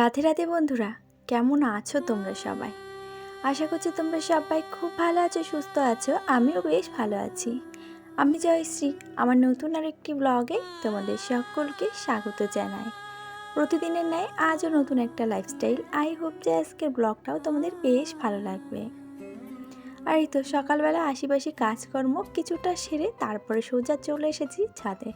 রাধে রাধে বন্ধুরা, কেমন আছো তোমরা সবাই? আশা করছি তোমরা সবাই খুব ভালো আছো, সুস্থ আছো, আমিও বেশ ভালো আছি। আমি জয়শ্রী, আমার নতুন আর একটি ব্লগে তোমাদের সকলকে স্বাগত জানাই। প্রতিদিনের ন্যায় আজও নতুন একটা লাইফস্টাইল আই হোপ যে আজকের ব্লগটাও তোমাদের বেশ ভালো লাগবে। আর এই তো সকালবেলা আশিপাশি কাজকর্ম কিছুটা সেরে তারপরে সোজা চলে এসেছি ছাদে।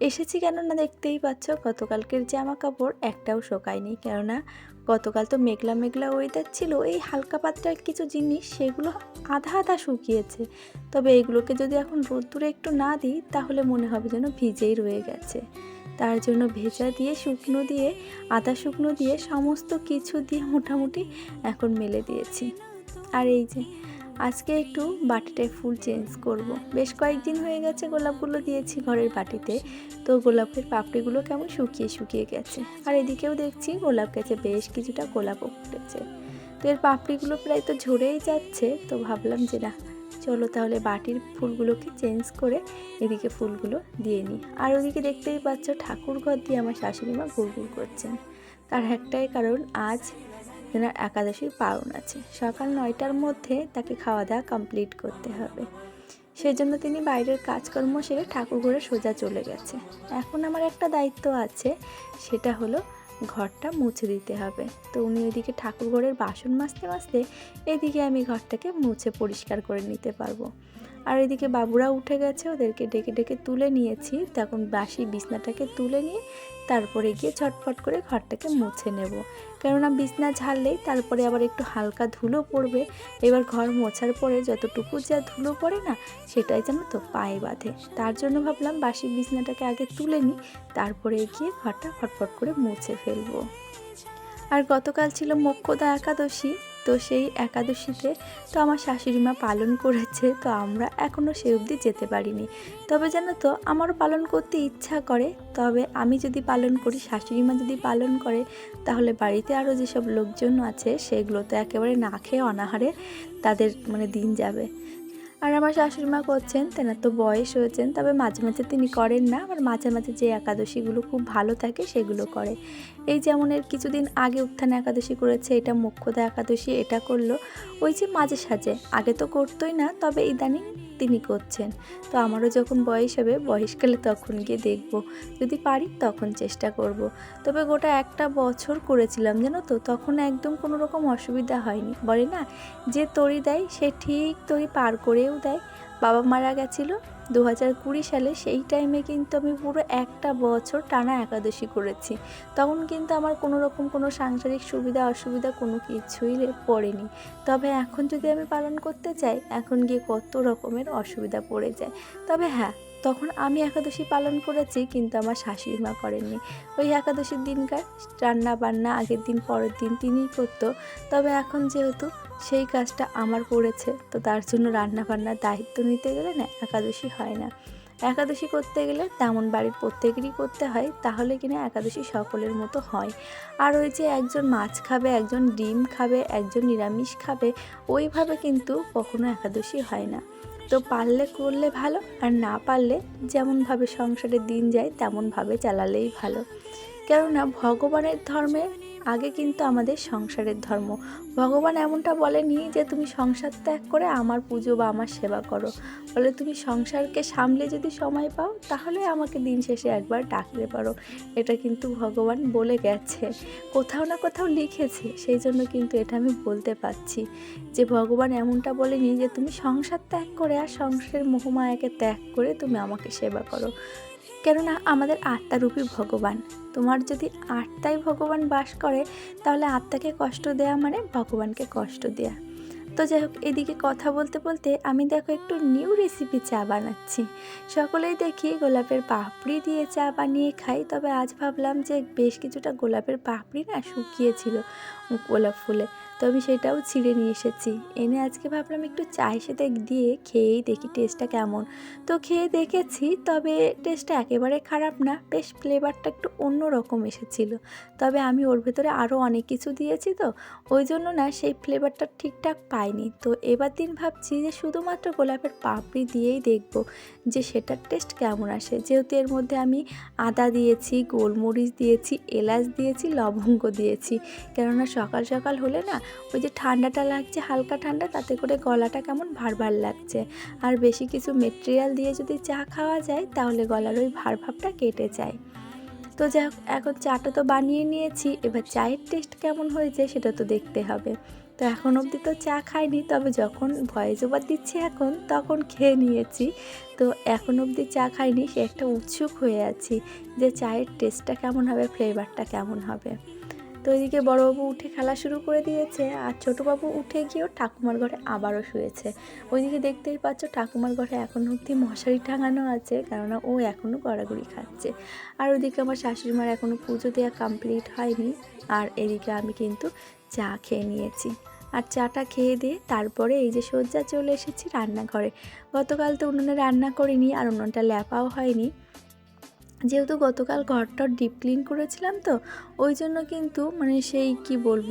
এসেছি কেননা দেখতেই পাচ্ছ, গতকালকের জামা কাপড় একটাও শোকায়নি। কেননা গতকাল তো মেঘলা মেঘলা ওয়েদার ছিল, এই হালকা পাতলার কিছু জিনিস সেগুলো আধা আধা শুকিয়েছে। তবে এগুলোকে যদি এখন রোদ্দুরে একটু না দিই, তাহলে মনে হবে যেন ভিজেই রয়ে গেছে। তার জন্য ভেজা দিয়ে, শুকনো দিয়ে, আদা শুকনো দিয়ে সমস্ত কিছু দিয়ে মোটামুটি এখন মেলে দিয়েছি। আর এই যে আজকে একটু বাটিটায় ফুল চেঞ্জ করব। বেশ কয়েকদিন হয়ে গেছে গোলাপগুলো দিয়েছি ঘরের বাটিতে। তো গোলাপের পাপড়িগুলো কেমন শুকিয়ে শুকিয়ে গেছে। আর এদিকেও দেখছি গোলাপ গাছে বেশ কিছুটা গোলাপও ফুটেছে। তো এর পাপড়িগুলো প্রায় তো ঝরেই যাচ্ছে। তো ভাবলাম যে না, চলো তাহলে বাটির ফুলগুলোকে চেঞ্জ করে এদিকে ফুলগুলো দিয়ে নিই। আর ওদিকে দেখতেই পাচ্ছ ঠাকুর ঘর দিয়ে আমার শাশুড়ি মা ঘুরঘুর করছেন। তার একটাই কারণ, আজ তেনার একাদশীর পালন আছে। সকাল নয়টার মধ্যে তাকে খাওয়া দাওয়া কমপ্লিট করতে হবে। সেই জন্য তিনি বাইরের কাজকর্ম সেরে ঠাকুর ঘরে সোজা চলে গেছে। এখন আমার একটা দায়িত্ব আছে, সেটা হলো ঘরটা মুছে দিতে হবে। তো উনি ওইদিকে ঠাকুর ঘরের বাসন মাজতে মাজতে এদিকে আমি ঘরটাকে মুছে পরিষ্কার করে নিতে পারব। আর এদিকে বাবুরা উঠে গেছে, ওদেরকে ডেকে ডেকে তুলে নিয়েছি। তখন বাসি বিছনাটাকে তুলে নিয়ে তারপরে গিয়ে ছটফট করে ঘরটাকে মুছে নেব। কেননা বিছনা ঝাড়লেই তারপরে আবার একটু হালকা ধুলো পড়বে। এবার ঘর মোছার পরে যতটুকু যা ধুলো পড়ে না, সেটাই যেন তো পায়ে বাঁধে। তার জন্য ভাবলাম বাসি বিছনাটাকে আগে তুলে নিই, তারপরে গিয়ে ঘরটা ফটফট করে মুছে ফেলব। আর গতকাল ছিল মোক্ষদা একাদশী তো সেই একাদশীতে তো আমার শাশুড়ি মা পালন করেছে, তো আমরা এখনও সে অবধি যেতে পারিনি। তবে জানো তো, আমারও পালন করতে ইচ্ছা করে, তবে আমি যদি পালন করি, শাশুড়ি মা যদি পালন করে, তাহলে বাড়িতে আরও যেসব লোকজন আছে, সেগুলো তো একেবারে না খেয়ে অনাহারে তাদের মানে দিন যাবে। আর আমার শাশুড়ি মা করছেন তেনার তো বয়স হয়েছেন, তবে মাঝে মাঝে তিনি করেন না। আবার মাঝে মাঝে যে একাদশীগুলো খুব ভালো থাকে, সেগুলো করে। এই যেমন এর কিছুদিন আগে উত্থান একাদশী করেছে, এটা মুখ্যদা একাদশী, এটা করল। ওই যে মাঝে সাজে আগে তো করতোই না, তবে ইদানিং তিনি করছেন। তো আমারও যখন বয়স হবে, বয়সকালে তখন গিয়ে দেখব। যদি পারি তখন চেষ্টা করব। তবে গোটা একটা বছর করেছিলাম, জানো তো? তখন একদম কোনো রকম অসুবিধা হয়নি। বলে না, যে তরি দেয়, সে ঠিক তরি পার করেও দেয়। বাবা মারা গেছিল দু হাজার কুড়ি সালে সেই টাইমে কিন্তু আমি পুরো একটা বছর টানা একাদশী করেছি। তখন কিন্তু আমার কোনো রকম কোনো সাংসারিক সুবিধা, অসুবিধা কোনো কিছুই পড়েনি। তবে এখন যদি আমি পালন করতে চাই, এখন গিয়ে কত রকমের অসুবিধা পড়ে যায়। তবে হ্যাঁ তখন আমি একাদশী পালন করেছি, কিন্তু আমার শাশুড়ি মা করেননি। ওই একাদশীর দিনকার রান্না বান্না আগের দিন, পরের দিন তিনিই করতো। তবে এখন যেহেতু সেই কাজটা আমার পড়েছে তো তার জন্য রান্না বান্নার দায়িত্ব নিতে গেলে না একাদশী হয় না। একাদশী করতে গেলে তেমন বাড়ির প্রত্যেকেরই করতে হয়, তাহলে কিনা একাদশী সকলের মতো হয়। আর ওই যে একজন মাছ খাবে, একজন ডিম খাবে, একজন নিরামিষ খাবে, ওইভাবে কিন্তু কখনো একাদশী হয় না। তো পারলে করলে ভালো, আর না পারলে যেমনভাবে সংসারে দিন যায় তেমনভাবে চালালেই ভালো। কেননা ভগবানের ধর্মে আগে কিন্তু আমাদের সংসারের ধর্ম। ভগবান এমনটা বলেনি যে তুমি সংসার ত্যাগ করে আমার পুজো বা আমার সেবা করো। বলে তুমি সংসারকে সামলে যদি সময় পাও, তাহলে আমাকে দিন শেষে একবার ডাকতে পারো। এটা কিন্তু ভগবান বলে গেছে। কোথাও না কোথাও লিখেছে, সেই জন্য কিন্তু এটা আমি বলতে পারছি। যে ভগবান এমনটা বলেনি যে তুমি সংসার ত্যাগ করে আর সংসারের মোহমায়াকে ত্যাগ করে তুমি আমাকে সেবা করো। কেননা আমাদের আত্মারূপী ভগবান। তোমার যদি আত্মায় ভগবান বাস করে, তাহলে আত্মাকে কষ্ট দেয়া মানে ভগবানকে কষ্ট দেয়া। তো যাই হোক, এদিকে কথা বলতে বলতে আমি দেখো একটু নিউ রেসিপি চা বানাচ্ছি। সকলেই দেখি গোলাপের পাপড়ি দিয়ে চা বানিয়ে খাই, তবে আজ ভাবলাম যে বেশ কিছুটা গোলাপের পাপড়ি না শুকিয়েছিল গোলাপ ফুলে। তো আমি সেটাও ছিঁড়ে নিয়ে এসেছি। এনে আজকে ভাবলাম একটু চায়ের সাথে দিয়ে খেয়েই দেখি টেস্টটা কেমন। তো খেয়ে দেখেছি, তবে টেস্টটা একেবারে খারাপ না, বেশ ফ্লেভারটা একটু অন্য রকম এসেছিল। তবে আমি ওর ভেতরে আরও অনেক কিছু দিয়েছি তো, ওই জন্য না সেই ফ্লেভারটা ঠিকঠাক পাইনি। তো এবার দিন ভাবছি যে শুধুমাত্র গোলাপের পাপড়ি দিয়েই দেখব যে সেটার টেস্ট কেমন আসে। যেহেতু এর মধ্যে আমি আদা দিয়েছি, গোলমরিচ দিয়েছি, এলাচ দিয়েছি, লবঙ্গ দিয়েছি। কেননা সকাল সকাল হলে না ওই যে ঠান্ডাটা লাগছে, হালকা ঠান্ডা, তাতে করে গলাটা কেমন ভার ভার লাগছে। আর বেশি কিছু মেটেরিয়াল দিয়ে যদি চা খাওয়া যায়, তাহলে গলার ওই ভার ভাবটা কেটে যায়। তো হোক এখন চাটা তো বানিয়ে নিয়েছি, এবার চায়ের টেস্ট কেমন হয়েছে সেটা তো দেখতে হবে। তো এখন অবধি তো চা খাইনি, তবে যখন ভয়েস ওভার দিচ্ছি এখন, তখন খেয়ে নিয়েছি। তো এখন অবধি চা খাইনি, সে একটা উৎসুক হয়ে আছি যে চায়ের টেস্টটা কেমন হবে ফ্লেভারটা কেমন হবে। তো এদিকে বড়বাবু উঠে খেলা শুরু করে দিয়েছে আর ছোটোবাবু উঠে গিয়েও ঠাকুমার ঘরে আবারও শুয়েছে। ওইদিকে দেখতেই পাচ্ছ ঠাকুমার ঘরে এখন অবধি মশারি টাঙানো আছে, কেননা ও এখনও গড়াগড়ি খাচ্ছে। আর ওইদিকে আমার শাশুড়ি মার এখনও পুজো দেওয়া কমপ্লিট হয়নি, আর এদিকে আমি কিন্তু চা খেয়ে নিয়েছি। আর চাটা খেয়ে দিয়ে তারপরে এই যে সজ্জা চলে এসেছি রান্নাঘরে। গতকাল তো উনুনে রান্না করিনি আর উনুনটা ল্যাপাও হয়নি। যেহেতু গতকাল ঘরটা ডিপ ক্লিন করেছিলাম তো, ওই জন্য কিন্তু মানে সেই কি বলব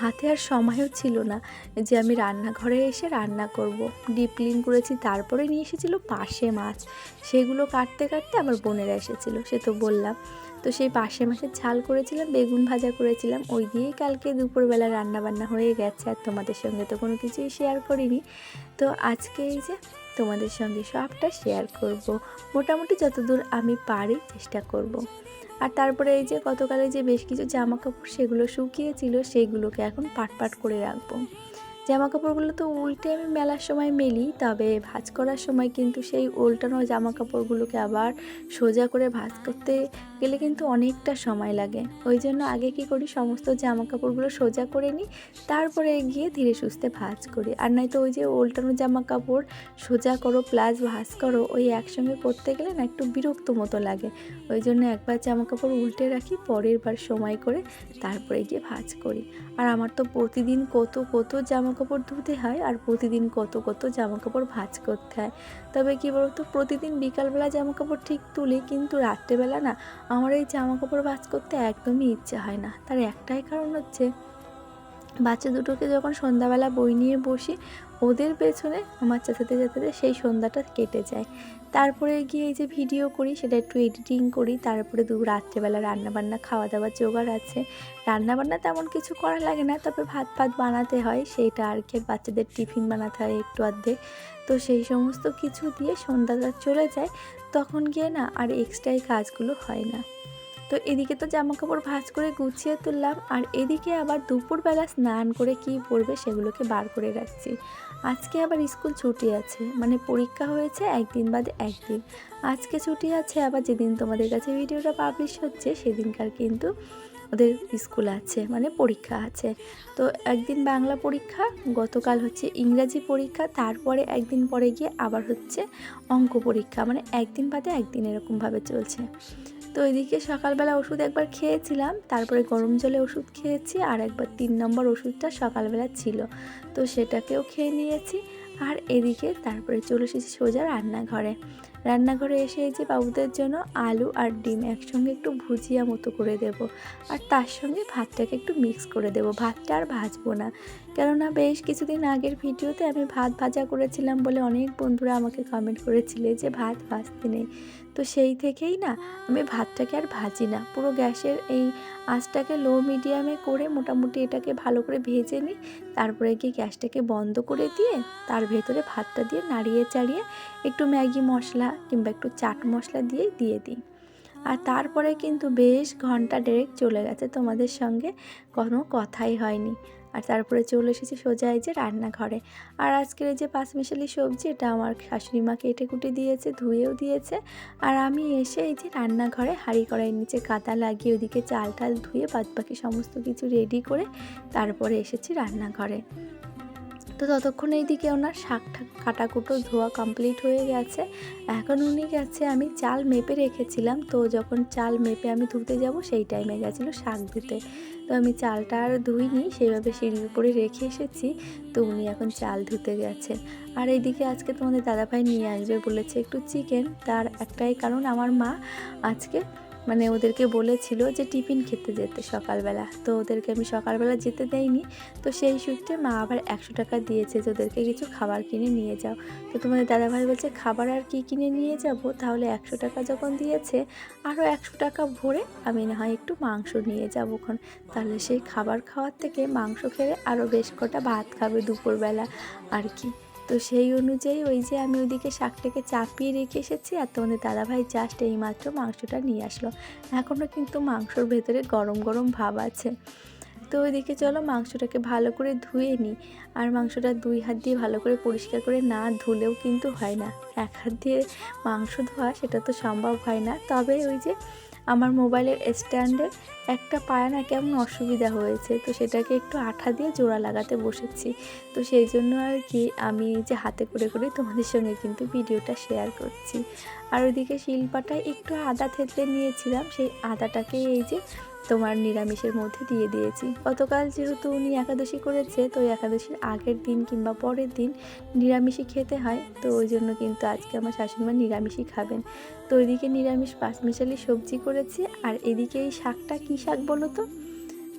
হাতে আর সময়ও ছিল না যে আমি রান্নাঘরে এসে রান্না করব। ডিপ ক্লিন করেছি, তারপরে নিয়ে এসেছিল পাশে মাছ। সেগুলো কাটতে কাটতে আমার বোনেরা এসেছিল, সে তো বললাম। তো সেই পাশে মাসের ঝাল করেছিলাম, বেগুন ভাজা করেছিলাম, ওই দিয়েই কালকে দুপুরবেলা রান্না বান্না হয়ে গেছে। আর তোমাদের সঙ্গে তো কোনো কিছুই শেয়ার করিনি। তো আজকে এই যে তোমাদের সঙ্গে সবটা শেয়ার করব মোটামুটি যতদূর আমি পারি চেষ্টা করব। আর তারপরে এই যে গতকালে যে বেশ কিছু জামা কাপড় সেগুলো শুকিয়েছিল, সেগুলোকে এখন পাট পাট করে রাখব জামা কাপড়গুলো তো উল্টে আমি মেলার সময় মেলি, তবে ভাজ করার সময় কিন্তু সেই উল্টানো জামা কাপড়গুলোকে আবার সোজা করে ভাজ করতে গেলে কিন্তু অনেকটা সময় লাগে। ওই জন্য আগে কি করি, সমস্ত জামা কাপড়গুলো সোজা করে নিই, তারপরে গিয়ে ধীরে সুস্থে ভাজ করি। আর নয়তো ওই যে উল্টানো জামা কাপড় সোজা করো প্লাস ভাজ করো, ওই একসঙ্গে করতে গেলে না একটু বিরক্ত মতো লাগে। ওই জন্য একবার জামা কাপড় উল্টে রাখি, পরের বার সময় করে তারপরে গিয়ে ভাজ করি। আর আমার তো প্রতিদিন কত কত জামা কাপড় ধুতে হয়, আর প্রতিদিন কত কত জামা কাপড় ভাজ করতে হয়। তবে কী বলতো, প্রতিদিন বিকালবেলা জামা কাপড় ঠিক তুলি, কিন্তু রাত্রেবেলা না আমার এই জামা কাপড় বাজ করতে একদমই ইচ্ছে হয় না। তার একটাই কারণ হচ্ছে, বাচ্চা দুটোকে যখন সন্ধ্যাবেলা বই নিয়ে বসি ওদের পেছনে আমার চাচাতে চাচাতে সেই সন্ধ্যাটা কেটে যায়। তারপরে গিয়ে এই যে ভিডিও করি, সেটা একটু এডিটিং করি, তারপরে দু রাত্রেবেলা রান্নাবান্না খাওয়া দাওয়ার জোগাড় আছে। রান্নাবান্না তেমন কিছু করা লাগে না, তবে ভাত ফাত বানাতে হয়, সেইটা আর কি বাচ্চাদের টিফিন বানাতে হয় একটু অর্ধেক। তো সেই সমস্ত কিছু দিয়ে সন্ধ্যাটা চলে যায়, তখন গিয়ে না আর এক্সট্রাই কাজগুলো হয় না। তো এদিকে তো জামা কাপড় ভাঁজ করে গুছিয়ে তুললাম, আর এদিকে আবার দুপুরবেলা স্নান করে কি পরবে সেগুলোকে বার করে রাখছি। আজকে আবার স্কুল ছুটি আছে মানে পরীক্ষা হয়েছে একদিন বাদে একদিন। আজকে ছুটি আছে, আবার যেদিন তোমাদের কাছে ভিডিওটা পাবলিশ হচ্ছে সেদিনকার কিন্তু ওদের স্কুল আছে মানে পরীক্ষা আছে। তো একদিন বাংলা পরীক্ষা, গতকাল হচ্ছে ইংরাজি পরীক্ষা, তারপরে একদিন পরে গিয়ে আবার হচ্ছে অঙ্ক পরীক্ষা মানে একদিন বাদে একদিন এরকমভাবে চলছে। তো এদিকে সকালবেলা ওষুধ একবার খেয়েছিলাম, তারপরে গরম জলে ওষুধ খেয়েছি আর একবার তিন নম্বর ওষুধটা সকালবেলা ছিল। তো সেটাকেও খেয়ে নিয়েছি আর এদিকে তারপরে চলে এসেছি সোজা রান্নাঘরে। রান্নাঘরে এসে যে বাবুদের জন্য আলু আর ডিম একসঙ্গে একটু ভুজিয়া মতো করে দেব আর তার সঙ্গে ভাতটাকে একটু মিক্স করে দেব। ভাতটা আর ভাজবো না। কেননা বেশ কিছুদিন আগের ভিডিওতে আমি ভাত ভাজা করেছিলাম বলে অনেক বন্ধুরা আমাকে কমেন্ট করেছিলে যে ভাত ভাজতে নেই। তো সেই থেকেই না আমি ভাতটাকে আর ভাজি না। পুরো গ্যাসের এই আঁচটাকে লো মিডিয়ামে করে মোটামুটি এটাকে ভালো করে ভেজে নিই। তারপরে গিয়ে গ্যাসটাকে বন্ধ করে দিয়ে তার ভেতরে ভাতটা দিয়ে নাড়িয়ে চাড়িয়ে একটু ম্যাগি মশলা কিংবা একটু চাট মশলা দিয়ে দিয়ে দিই। আর তারপরে কিন্তু বেশ ঘণ্টা ডেরেক চলে গেছে তোমাদের সঙ্গে, কোনো কথাই হয়নি। আর তারপরে চলে এসেছি সোজা এই যে রান্নাঘরে। আর আজকের এই যে পাঁচমিশালি সবজি, এটা আমার শাশুড়ি মা কেটে কুটে দিয়েছে, ধুয়েও দিয়েছে। আর আমি এসে এই যে রান্নাঘরে হাঁড়ি কড়াইয়ের নিচে কাদা লাগিয়ে ওদিকে চাল টাল ধুয়ে বাদ বাকি সমস্ত কিছু রেডি করে তারপরে এসেছি রান্নাঘরে। তো ততক্ষণ এইদিকে ওনার শাক ঠাক কাটাকুটো ধোয়া কমপ্লিট হয়ে গেছে। এখন উনি গেছে, আমি চাল মেপে রেখেছিলাম, তো যখন চাল মেপে আমি ধুতে যাব, সেই টাইমে গেছিল শাক ধুতে। তো আমি চালটা আর ধুইনি, সেইভাবে সিঁড়ির উপরে রেখে এসেছি, তো উনি এখন চাল ধুতে গেছেন আর এইদিকে আজকে তোমাদের দাদাভাই নিয়ে আসবে বলেছে একটু চিকেন তার একটাই কারণ, আমার মা আজকে মানে ওদেরকে বলেছিল যে টিফিন খেতে যেতে সকালবেলা। তো ওদেরকে আমি সকালবেলা যেতে দেয়নি তো সেই সূত্রে মা আবার একশো টাকা দিয়েছে যে ওদেরকে কিছু খাবার কিনে নিয়ে যাও। তো তোমাদের দাদাভাই বলছে, খাবার আর কি কিনে নিয়ে যাব? তাহলে একশো টাকা যখন দিয়েছে আরও একশো টাকা ভরে আমি না হয় একটু মাংস নিয়ে যাব ওখান তাহলে সেই খাবার খাওয়ার থেকে মাংস খেলে আরও বেশ কটা ভাত খাবে দুপুরবেলা। আর কি তো সেই অনুযায়ী ওই যে আমি ওইদিকে শাকটাকে চাপিয়ে রেখে এসেছি আর তোমাদের দাদাভাই জাস্ট এইমাত্র মাংসটা নিয়ে আসলো। এখনও কিন্তু মাংসর ভেতরে গরম গরম ভাব আছে। তো ওইদিকে চলো মাংসটাকে ভালো করে ধুয়ে নিই। আর মাংসটা দুই হাত দিয়ে ভালো করে পরিষ্কার করে না ধুলেও কিন্তু হয় না। এক হাত দিয়ে মাংস ধোয়া সেটা তো সম্ভব হয় না। তবে ওই যে আমার মোবাইলের স্ট্যান্ডে একটা পায়া না কেমন অসুবিধা হয়েছে, তো সেটাকে একটু আঠা দিয়ে জোড়া লাগাতে বসেছি। তো সেই জন্য আর কি আমি যে হাতে করে করে তোমাদের সঙ্গে কিন্তু ভিডিওটা শেয়ার করছি। আর ওইদিকে শিল্পাটায় একটু আদা থেতলে নিয়েছিলাম, সেই আদাটাকে এই যে তোমার নিরামিষের মধ্যে দিয়ে দিয়েছি। গতকাল যেহেতু উনি একাদশী করেছে, তো একাদশীর আগের দিন কিংবা পরের দিন নিরামিষই খেতে হয়। তো ওই জন্য কিন্তু আজকে আমার শাশুড়িমা নিরামিষই খাবেন। তো ওইদিকে নিরামিষ পাঁচমিশালি সবজি করেছি। আর এদিকে এই শাকটা কী শাক বলো তো?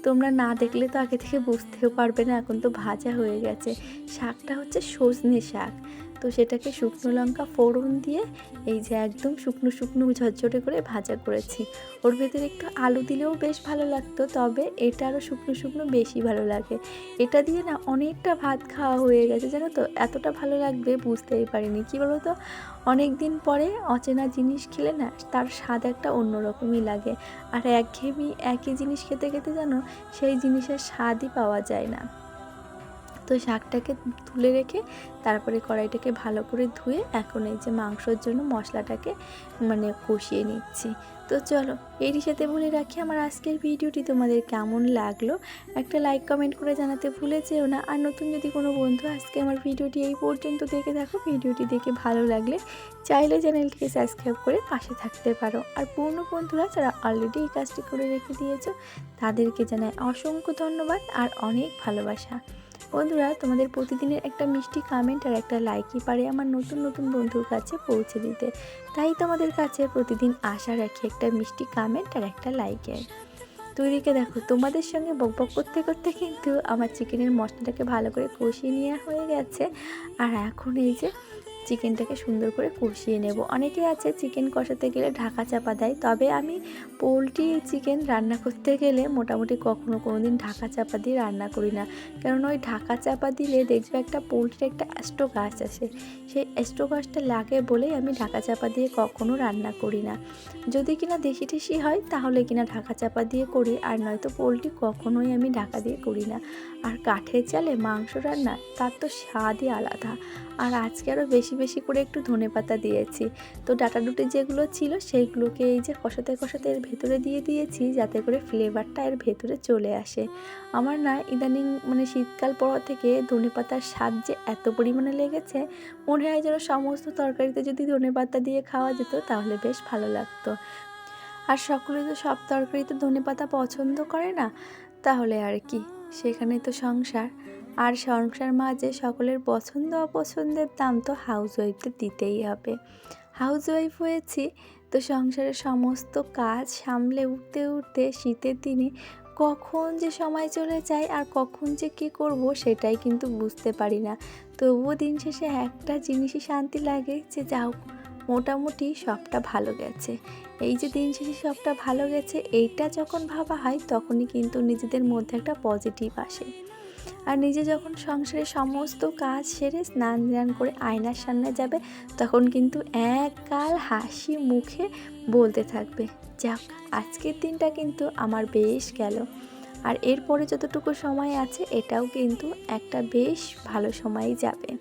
তোমরা না দেখলে তো আগে থেকে বুঝতেও পারবে না, এখন তো ভাজা হয়ে গেছে। শাকটা হচ্ছে সজনে শাক। তো সেটাকে শুকনো লঙ্কা ফোড়ন দিয়ে এই যে একদম শুকনো শুকনো ঝরঝরে করে ভাজা করেছি। ওর ভেতরে একটু আলু দিলেও বেশ ভালো লাগতো, তবে এটা আরও শুকনো শুকনো বেশি ভালো লাগে। এটা দিয়ে না অনেকটা ভাত খাওয়া হয়ে গেছে, জানো তো? এতটা ভালো লাগবে বুঝতেই পারিনি। কী বলো তো অনেক দিন পরে অচেনা জিনিস খেলে না তার স্বাদ একটা অন্যরকমই লাগে। আর একঘেয়েমি একই জিনিস খেতে খেতে জানো, সেই জিনিসের স্বাদই পাওয়া যায় না। তো শাকটাকে তুলে রেখে তারপরে কড়াইটাকে ভালো করে ধুয়ে এখন এই যে মাংসর জন্য মশলাটাকে মানে কষিয়ে নিচ্ছি। তো চলো, এরই সাথে বলে রাখি আমার আজকের ভিডিওটি তোমাদের কেমন লাগল? একটা লাইক কমেন্ট করে জানাতে ভুলে যেও না। আর নতুন যদি কোনো বন্ধু আজকে আমার ভিডিওটি এই পর্যন্ত দেখে থাকো, ভিডিওটি দেখে ভালো লাগলে চাইলে চ্যানেলটিকে সাবস্ক্রাইব করে পাশে থাকতে পারো। আর পূর্ণ বন্ধুরা যারা অলরেডি এই কাজটি করে রেখে দিয়েছ, তাদেরকে জানাই অসংখ্য ধন্যবাদ আর অনেক ভালোবাসা। বন্ধুরা, তোমাদের প্রতিদিনের একটা মিষ্টি কামেন্ট আর একটা লাইকই পারে আমার নতুন নতুন বন্ধুর কাছে পৌঁছে দিতে। তাই তোমাদের কাছে প্রতিদিন আশা রাখি একটা মিষ্টি কামেন্ট আর একটা লাইকের তৈরিকে দেখো, তোমাদের সঙ্গে বকবক করতে করতে কিন্তু আমার চিকেনের মশলাটাকে ভালো করে কষিয়ে নেওয়া হয়ে গেছে। আর এখন এই যে চিকেনটাকে সুন্দর করে কষিয়ে নেব। অনেকে আছে চিকেন কষাতে গেলে ঢাকা চাপা দেয়। তবে আমি পোলট্রি চিকেন রান্না করতে গেলে মোটামুটি কখনো কোনো দিন ঢাকা চাপা দিয়ে রান্না করি না। কারণ ওই ঢাকা চাপা দিলে দেখবে একটা পোলট্রির একটা অ্যাস্টো গাছ আসে সেই অ্যাস্টো গাছটা লাগে বলেই আমি ঢাকা চাপা দিয়ে কখনো রান্না করি না। যদি কিনা দেশি টেশি হয়, তাহলে কিনা ঢাকা চাপা দিয়ে করি। আর নয়তো পোলট্রি কখনোই আমি ঢাকা দিয়ে করি না। আর কাঠের চালে মাংস রান্না, তার তো স্বাদই আলাদা। আর আজকে আরও বেশি বেশি করে একটু ধনে পাতা দিয়েছি। তো ডাটা ডুটি যেগুলো ছিল সেইগুলোকে এই যে কষাতে কষাতে এর ভেতরে দিয়ে দিয়েছি যাতে করে ফ্লেভারটা এর ভেতরে চলে আসে। আমার না ইদানিং মানে শীতকাল পড়া থেকে ধনে পাতার স্বাদ যে এত পরিমাণে লেগেছে, মনে হয় যেন সমস্ত তরকারিতে যদি ধনে পাতা দিয়ে খাওয়া যেত তাহলে বেশ ভালো লাগতো। আর সকলে তো সব তরকারিতে ধনে পাতা পছন্দ করে না, তাহলে আর কি? সেখানে তো সংসার। আর সংসার মাঝে সকলের পছন্দ অপছন্দের দাম তো হাউস ওয়াইফদের দিতেই হবে। হাউস ওয়াইফ হয়েছি তো সংসারের সমস্ত কাজ সামলে উঠতে উঠতে শীতের দিনে কখন যে সময় চলে যায় আর কখন যে কী করব সেটাই কিন্তু বুঝতে পারি না। তবুও দিন শেষে একটা জিনিসই শান্তি লাগে যে যাও, মোটামুটি সবটা ভালো গেছে। এই যে দিন শেষে সবটা ভালো গেছে, এইটা যখন ভাবা হয় তখনই কিন্তু নিজেদের মধ্যে একটা পজিটিভ আসে। আর নিজে যখন সংসারের সমস্ত কাজ সেরে স্নান ধ্যান করে আয়নার সামনে যাবে, তখন কিন্তু এক গাল হাসি মুখে বলতে থাকবে, যাক, আজকের দিনটা কিন্তু আমার বেশ গেল। আর এরপরে যতটুকু সময় আছে, এটাও কিন্তু একটা বেশ ভালো সময় যাবে।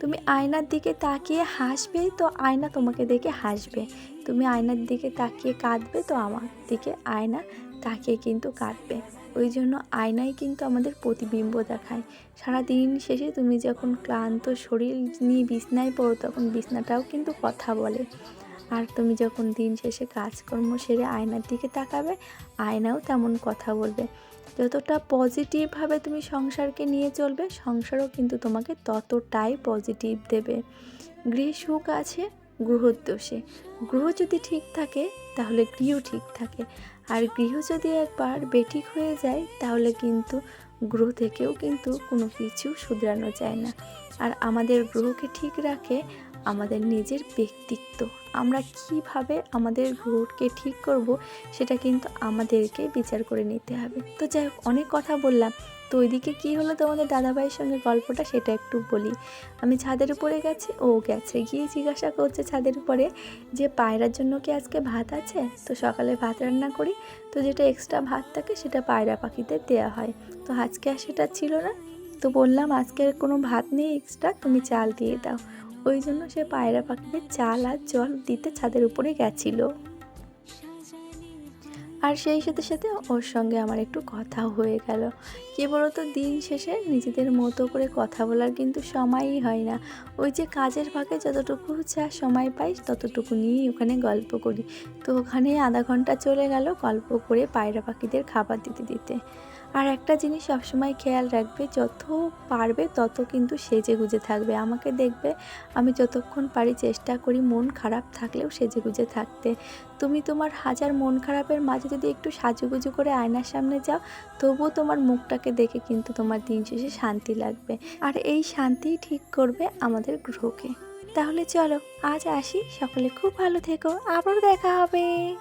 তুমি আয়নার দিকে তাকিয়ে হাসবে তো আয়না তোমাকে দেখে হাসবে। তুমি আয়নার দিকে তাকিয়ে কাঁদবে তো আমার দিকে আয়না তাকিয়ে কিন্তু কাঁদবে। ওই জন্য আয়নাই কিন্তু আমাদের প্রতিবিম্ব দেখায়। সারা দিন শেষে তুমি যখন ক্লান্ত শরীর নিয়ে বিছনায় পড়ো, তখন বিছনাটাও কিন্তু কথা বলে। আর তুমি যখন দিন শেষে কাজকর্ম সেরে আয়নার দিকে তাকাবে, আয়নাও তেমন কথা বলবে। যতটা পজিটিভভাবে তুমি সংসারকে নিয়ে চলবে, সংসারও কিন্তু তোমাকে ততটাই পজিটিভ দেবে। গৃহ সুখ আছে গ্রহর দোষে গ্রহ যদি ঠিক থাকে, তাহলে গৃহ ঠিক থাকে। আর গৃহ যদি একবার বেঠিক হয়ে যায়, তাহলে কিন্তু গ্রহ থেকেও কিন্তু কোনো কিছু শুধরানো যায় না। আর আমাদের গ্রহকে ঠিক রাখে আমাদের নিজের ব্যক্তিত্ব। আমরা কীভাবে আমাদের গ্রহকে ঠিক করব, সেটা কিন্তু আমাদেরকে বিচার করে নিতে হবে। তো যাই হোক, অনেক কথা বললাম। তো ওইদিকে কী হলো তোমাদের দাদাভাইয়ের সঙ্গে গল্পটা সেটা একটু বলি। আমি ছাদের উপরে গেছি, ও গেছে। গিয়ে জিজ্ঞাসা করছে ছাদের উপরে যে পায়রার জন্য কি আজকে ভাত আছে? তো সকালে ভাত রান্না করি, তো যেটা এক্সট্রা ভাত থাকে সেটা পায়রা পাখিদের দেওয়া হয়। তো আজকে আর সেটা ছিল না। তো বললাম আজকের কোনো ভাত নেই এক্সট্রা তুমি চাল দিয়ে দাও। ওই জন্য সে পায়রা পাখিদের চাল আর জল দিতে ছাদের উপরে গেছিল। আর সেই সাথে সাথে ওর সঙ্গে আমার একটু কথা হয়ে গেল। কী বলতো, দিন শেষে নিজেদের মতো করে কথা বলার কিন্তু সময়ই হয় না। ওই যে কাজের ফাঁকে যতটুকু যা সময় পাই ততটুকু নিয়েই ওখানে গল্প করি। তো ওখানে আধা ঘণ্টা চলে গেল গল্প করে পায়রা পাখিদের খাবার দিতে দিতে। আর একটা জিনিস সবসময় খেয়াল রাখবে, যত পারবে তত কিন্তু সেজে গুজে থাকবে। আমাকে দেখবে, আমি যতক্ষণ পারি চেষ্টা করি মন খারাপ থাকলেও সেজে গুজে থাকতে। তুমি তোমার হাজার মন খারাপের মাঝে যদি একটু সাজুগুজু করে আয়নার সামনে যাও, তবুও তোমার মুখটাকে দেখে কিন্তু তোমার দিন শেষে শান্তি লাগবে। আর এই শান্তিই ঠিক করবে আমাদের গ্রহকে। তাহলে চলো, আজ আসি। সকলে খুব ভালো থেকো। আবারও দেখা হবে।